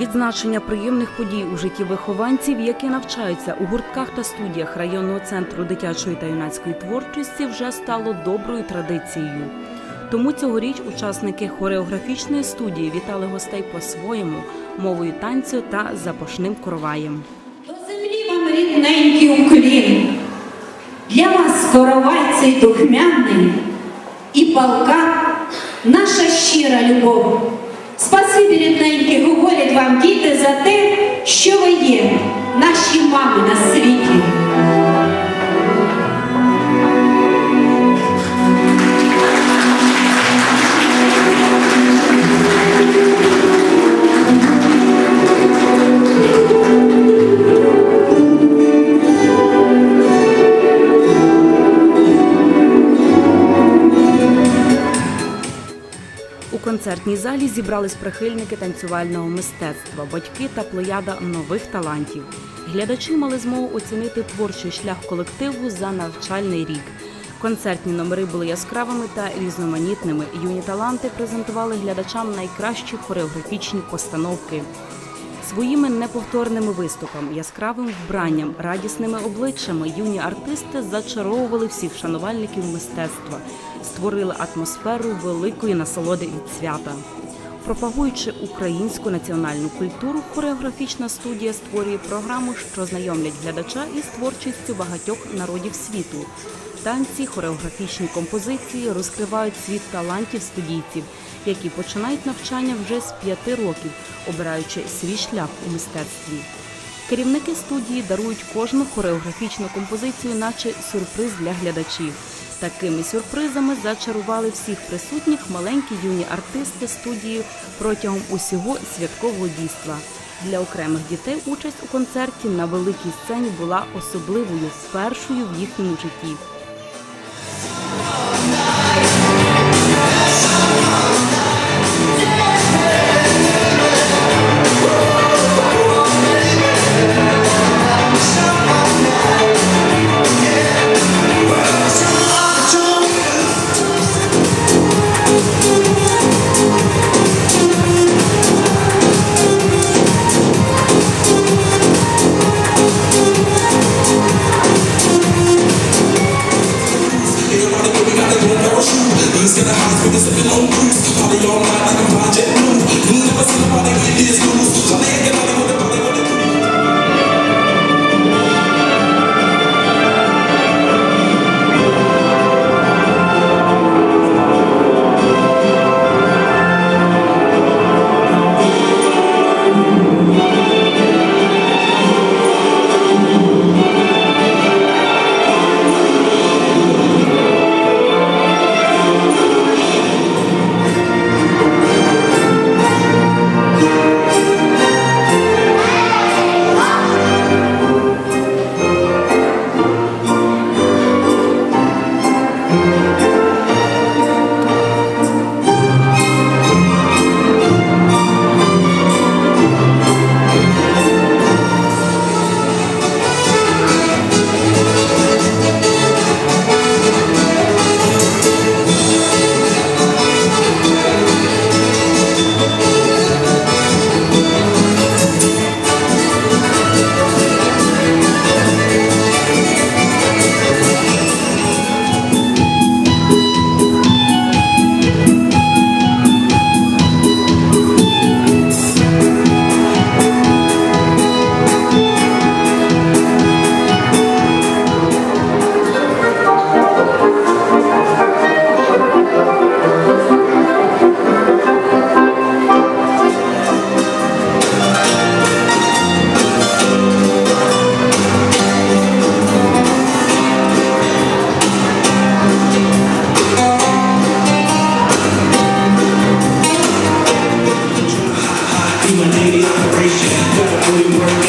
Відзначення приємних подій у житті вихованців, які навчаються у гуртках та студіях районного центру дитячої та юнацької творчості, вже стало доброю традицією. Тому цьогоріч учасники хореографічної студії вітали гостей по-своєму мовою танцю та запашним короваєм. До землі вам рідненький уклін. Для вас коровай цей духмяний і палка наша щира любов. Спасибі, рідненькі, говорять вам діти за те, що ви є, наші мами на світі. У концертній залі зібрались прихильники танцювального мистецтва, батьки та плеяда нових талантів. Глядачі мали змогу оцінити творчий шлях колективу за навчальний рік. Концертні номери були яскравими та різноманітними. Юні таланти презентували глядачам найкращі хореографічні постановки. Своїми неповторними виступами, яскравим вбранням, радісними обличчями юні артисти зачаровували всіх шанувальників мистецтва, створили атмосферу великої насолоди від свята. Пропагуючи українську національну культуру, хореографічна студія створює програму, що знайомлять глядача із творчістю багатьох народів світу. Танці, хореографічні композиції розкривають світ талантів студійців, які починають навчання вже з п'яти років, обираючи свій шлях у мистецтві. Керівники студії дарують кожну хореографічну композицію, наче сюрприз для глядачів. Такими сюрпризами зачарували всіх присутніх маленькі юні артисти студії протягом усього святкового дійства. Для окремих дітей участь у концерті на великій сцені була особливою, першою в їхньому житті.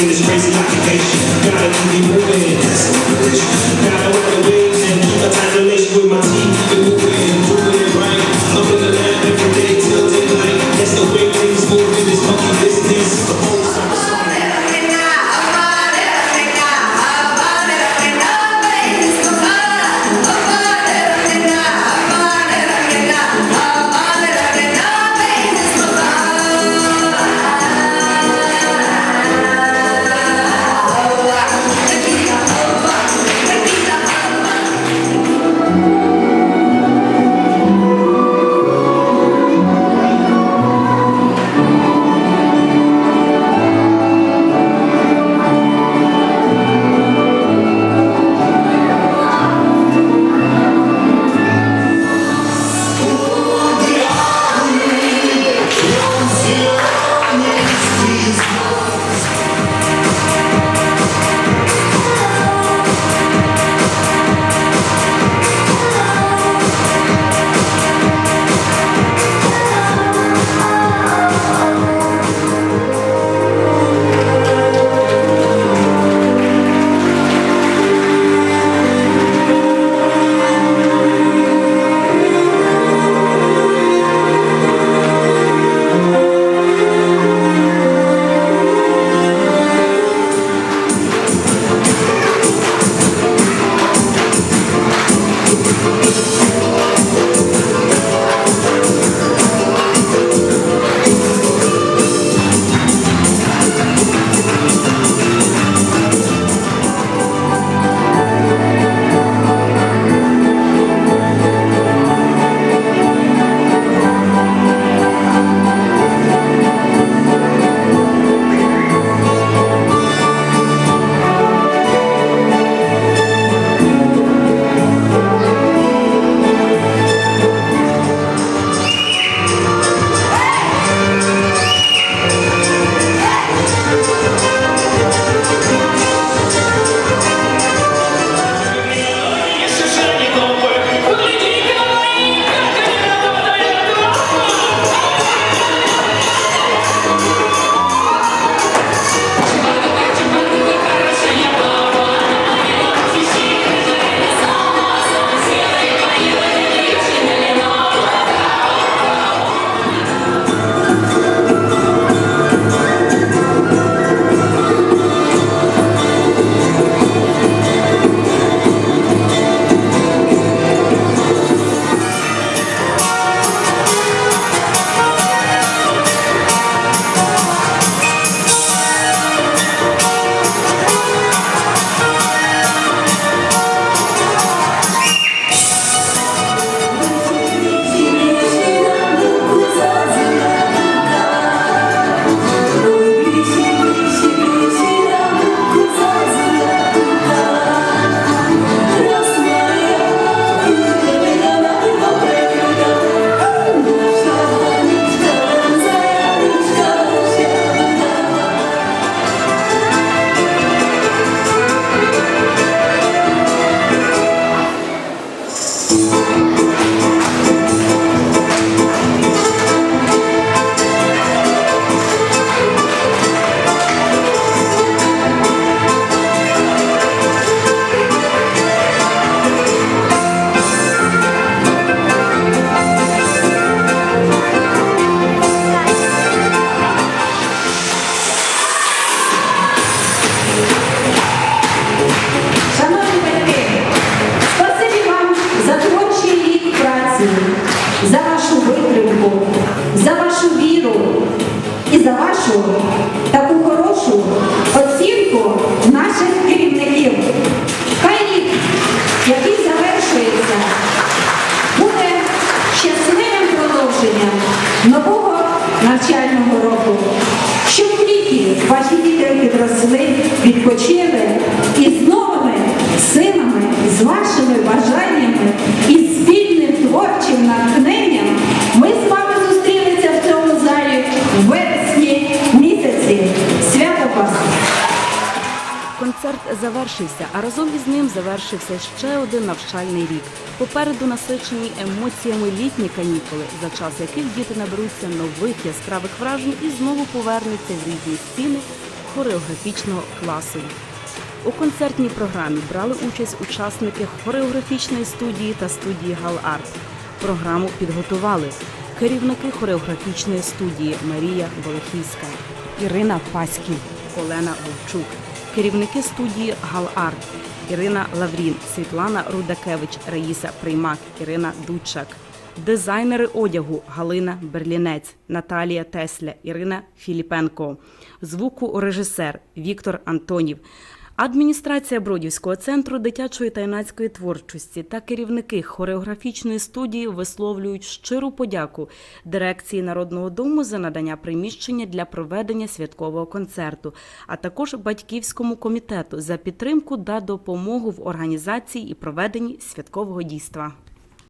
this crazy occupation Оцінку наших керівників. Хай рік, який завершується, буде щасливим продовженням нового навчального року. Щоб літі ваші діти підросли, відпочили завершився, а разом із ним завершився ще один навчальний рік. Попереду насичені емоціями літні канікули, за час яких діти наберуться нових яскравих вражень і знову повернуться в рідні стіни хореографічного класу. У концертній програмі брали участь учасники хореографічної студії та студії Галарт. Програму підготували керівники хореографічної студії Марія Волохівська, Ірина Паськів, Олена Вовчук, керівники студії Галарт, Ірина Лаврін, Світлана Рудакевич, Раїса Приймак, Ірина Дудчак. Дизайнери одягу Галина Берлінець, Наталія Тесля, Ірина Філіпенко, звукорежисер Віктор Антонів, адміністрація Бродівського центру дитячої та юнацької творчості та керівники хореографічної студії висловлюють щиру подяку дирекції Народного дому за надання приміщення для проведення святкового концерту, а також батьківському комітету за підтримку та допомогу в організації і проведенні святкового дійства.